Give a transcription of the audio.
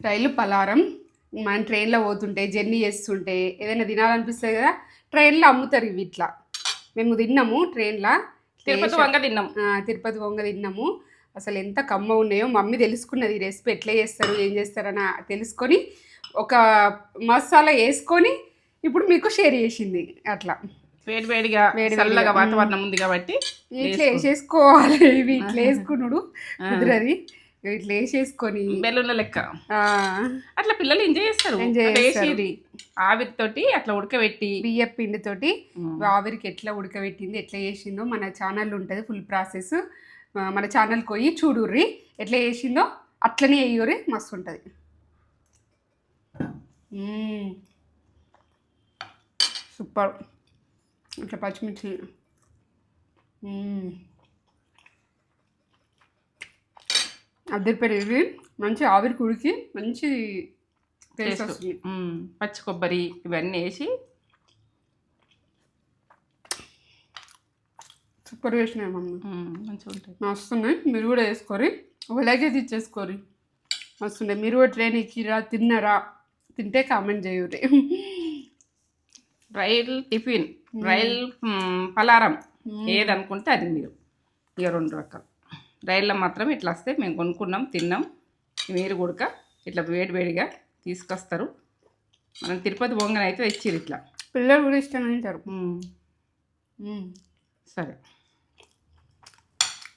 రైలు పలారం మనం ట్రైన్లో పోతుంటే జర్నీ చేస్తుంటే ఏదైనా తినాలనిపిస్తుంది కదా ట్రైన్లో అమ్ముతారు ఇవి ఇట్లా. మేము తిన్నాము ట్రైన్లో. తిరుపతి వంగ తిన్నాం. తిరుపతి వంగ తిన్నాము. అసలు ఎంత కమ్మ ఉన్నాయో మమ్మీ తెలుసుకున్నది ఈ రెసిపీ ఎట్లా చేస్తారు ఏం చేస్తారని తెలుసుకొని ఒక మసాలా వేసుకొని ఇప్పుడు మీకు షేర్ చేసింది అట్లా. వేడి వేడిగా. చల్లగా వాతావరణం ఉంది కాబట్టి ఇట్లా వేసేసుకోవాలి ఇవి ఇట్లా వేసుకున్నాడు కుదరది. ఇట్లా వేసేసుకొని బెల్లున్న లెక్క. అట్లా పిల్లలు ఎంజాయ్ చేస్తారు. వేసేది. ఆవిరితోటి అట్లా ఉడకబెట్టి. బియ్య పిండితోటి. ఆవిరికి ఎట్లా ఉడకబెట్టింది ఎట్లా చేసిందో మన ఛానల్ ఉంటుంది ఫుల్ ప్రాసెస్ మన ఛానల్కి పోయి చూడుర్రి ఎట్లా చేసిందో అట్లనే వేయుర్రి మస్తు ఉంటుంది. సూపర్. ఇట్లా పచ్చిమిర్చి. మ్మ్. అద్దరి పెరిగి మంచి ఆవిరికి ఉడికి మంచి టేస్ట్. వస్తుంది. పచ్చి కొబ్బరి ఇవన్నీ వేసి సూపర్ మమ్మీ ఉమ్, మంచిగా ఉంటాయి. మస్తున్నాయి. మీరు కూడా వేసుకోరి ఒక లగేజ్ ఇచ్చేసుకోరి మస్తున్నాయి. మీరు కూడా ట్రైన్ ఎక్కిరా తిన్నారా తింటే కామెంట్ చేయుర్రి. రైల్ టిఫిన్ రైల్ పలారం. ఏది అనుకుంటే అది మీరు. ఇక రెండు రకాలు. రైల్లో మాత్రం ఇట్లా వస్తే మేము కొనుక్కున్నాం తిన్నాం. మీరు కూడా ఇట్లా వేడి వేడిగా తీసుకొస్తారు. మనం తిరుపతి బొంగన అయితే తెచ్చిరు ఇట్లా. పిల్లలు కూడా ఇష్టంగా తింటారు. సరే.